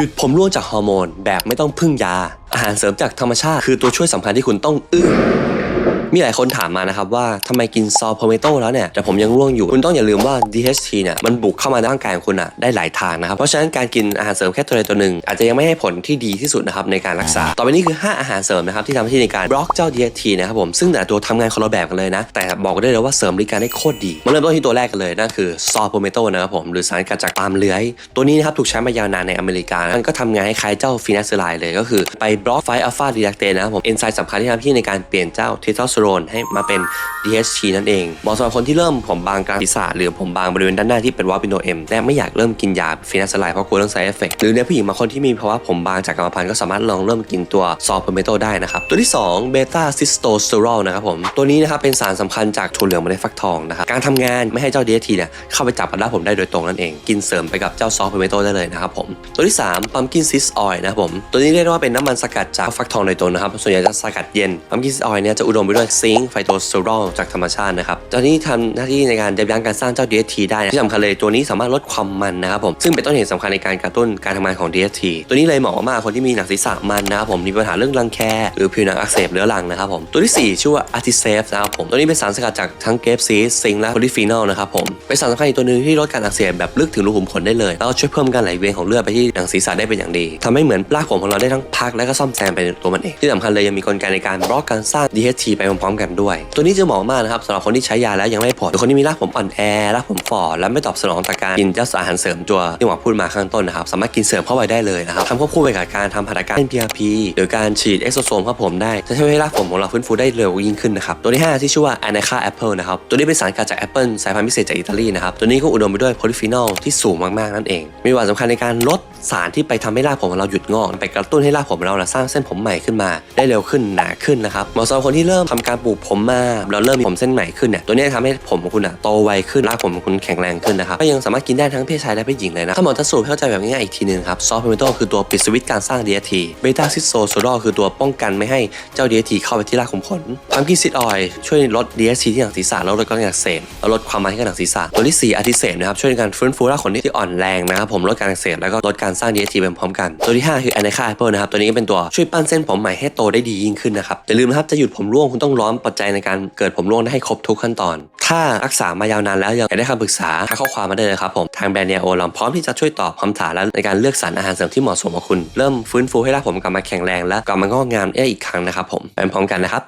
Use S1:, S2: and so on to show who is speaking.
S1: หยุดผมร่วงจากฮอร์โมนแบบไม่ต้องพึ่งยา อาหารเสริมจากธรรมชาติ คือตัวช่วยสำคัญที่คุณต้องอึ้ง มีหลายคนถามมานะครับว่าทำไมกินซอลโพเมโตแล้วเนี่ยแต่ผมยังร่วงอยู่ คุณต้องอย่าลืมว่า DHT เนี่ยมันบุกเข้ามาในร่างกายของคุณอะได้หลายทางนะครับ เพราะฉะนั้นการกินอาหารเสริมแค่ตัวใดตัวหนึ่งอาจจะยังไม่ให้ผลที่ดีที่สุดนะครับในการรักษา ต่อไปนี้คือ 5 อาหารเสริมนะครับที่ทำหน้าที่ในการบล็อกเจ้า DHT นะครับผมซึ่งแต่ตัวทำงานคนละแบบกันเลยนะ แต่บอกได้เลยว่าเสริมบริการได้โคตรดีมาเริ่มต้นที่ตัวแรกกันเลยนั่นคือซอลโพเมโตนะครับผมหรือสารกัดจากปาล์มเลื้อยตัวนี้นะครับถูกใช้มายาวนานในอเมริกามันก็ทำงานคล้ายเจ้าฟีนัสไรด์เลยก็คือไปบล็อกไฟอัลฟาดีดักเตนนะครับผมเอนไซม์สำคัญที่ทำหน้าที่ในการเปลี่ยนเจ้าเทสโทสโรนให้มาเป็น DHT นั่นเองเหมาะสำหรับคนที่เริ่มผมบางกลางศีรษะหรือผมบางบริเวณด้านหน้าที่เป็นวอลปิโนเอ็มและไม่อยากเริ่มกินยาฟีนัสไรด์เพราะกลัวเรื่องไซเอฟเฟกหรือในผู้หญิงบางคนที่มีภาวะผมบางจากกรรมพันธุ์ก็สามารถลองเริ่มกินตัวซอลเพอร์เมโตได้นะครับตัวที่2เบต้าซิสโตสเตอรอลนะครับผมตัวนี้นะครับเป็นสารสำคัญจากถั่วเหลืองเมล็ดฟักทองนะครับการทำงานไม่ให้เจ้า DHT เนี่ยเข้าไปจับกับด้าผมได้โดยตรงนั่นเองกินเสริมไปกับเจ้าซอลเพอร์เมโตได้เลยนะครับผมตัวที่3พัมกินซิสออยนะครับผมตัวนี้เรียกว่าเป็นน้ำมันสกัดจากฟักทองโดยตรงนะครับส่วนใหญ่จะสกัดเย็นพัมกินซิสออยเนี่ยจะอุดมไปด้วยซิงค์ไฟโตสเตอรอลจากธรรมชาตินะครับตัวนี้ทำหน้าที่ในการยับยั้งการสร้างเจ้า DHT ได้ที่สำคัญเลยตัวนี้สามารถลดความมันนะครับผมซึ่งเป็นต้นเหตุสำคัญในการกระตุ้นการทำงานของ DHT ตัวนี้เลยเหมาะมากคนที่มีหนังศีรษะมันนะครับผมมีปัญหาเรื่องรังแคหรือผิวหนังอักเสบเรื้อรังนะครับผมตัวที่ 4 ชื่อว่า Artisave นะครับผมตัวนี้เป็นสารสกัดจากทั้งเกฟซีซิงและโพลีฟีนอลนะครับผมเป็นสารสำคัญอีกตัวหนึ่งที่ลดการอักเสบแบบลึกถึงรูขุมขนได้เลยแล้วก็ช่วยเพิ่มการไหลเวียนของเลือดไปที่หนังศีรษะได้เป็นอย่างดีทำให้เหมือนรากผมของเราได้ทั้งพักและก็ซ่อมแซมไปตัวมันเองที่สำคัญเลยยังมีกลไกในการบล็อกการสร้าง DHT ไปพร้อมๆกันด้วย ตัวนี้จะเหมาะมากนะครับสำหรับคนที่ใช้ยาแล้วยังไม่พอหรือคนที่มีรากผมอ่อนแอรากผมฝ่อและไม่ตอบสนองต่อการกินเจ้าสารอาหารเสริมตัวที่หมอพูดมาข้างต้นนะครับสามารถกินเสริมเข้าไปได้เลยนะครับทำควบคู่ไปกับการทำหัตถการ PRP หรือการฉีดเอ็กโซโซมเข้าผมได้จะช่วยให้รากผมของเราฟื้นฟูได้เร็วยิ่งขึ้นนะครับตัวที่ 5 ที่ชื่อว่า a n a c a Apple นะครับตัวนี้เป็นสารกัดจากแอปเปิลสายพันธุ์พิเศษจากอิตาลีนะครับตัวนี้ก็อุดมไปด้วยโพลีฟีนอลที่สูงมากๆนั่นเอง มีบทสำคัญในการลดสารที่ไปทำให้รากผมของเราหยุดงอกไปกระตุ้นให้รากผมเราสร้างเส้นผมใหม่ขึ้นมา ได้เร็วขึ้นหนาขึ้นนะครับเหมาะสำหรับคนที่เริ่มทำการปลูกผมมาเราเริ่มมีผมเส้นใหม่ขึ้นเนี่ยตัวนี้จะทำให้ผมของคุณอะโตไวขึ้นรากผมของคุณแข็งแรงขึ้นนะครับก็ยังสามารถกินได้ทั้งเพศชายและเพศหญิงเลยนะถ้าหมอจะสรุปให้เข้าใจแบบง่ายๆอีกทีหนึงครับซอฟต์เมโตคือตัวปิดสวิตช์การสร้าง DHT เบต้าซิสโซโซดอลคือตัวป้องกันไม่ให้เจ้า DHT เข้าไปที่รากขุมขนพัมกินซิดออยช่วยลด DHT ที่หนังศีรษะแล้วลดการอักเสบแล้วลดความมันที่หนังศีรษะตัวที่4อาทิเสบนะครับช่วยในการฟื้นฟูรากขนที่อ่อนแรงนะครับผมลดการอักเสบแล้วก็ลดการสร้าง DHT ไปพร้อมกัน ตัวที่ 5 คือ a n a c a Apple นะครับตัวนี้เป็นตัวช่วยปั้นเส้นผมใหม่ให้โตได้ดียิ่งขึ้นนะครับอย่าลืมนะครับจะหยุดผมร่วงคุณต้องล้อมปัจจัยในการเกิดผมร่วงได้ให้ครบทุกขั้นตอน ถ้ารักษามายาวนานแล้วยังอยากได้คำปรึกษาทักข้อความมาได้เลยครับผม ทางแบรนด์เนียโอเราพร้อมที่จะช่วยตอบคำถามและในการเลือกสรรอาหารเสริมที่เหมาะสมกับคุณ เริ่มฟื้นฟูให้รากผมกลับมาแข็งแรงและกลับมางอกงามได้อีกครั้งนะครับผมไปพร้อมกันนะครับ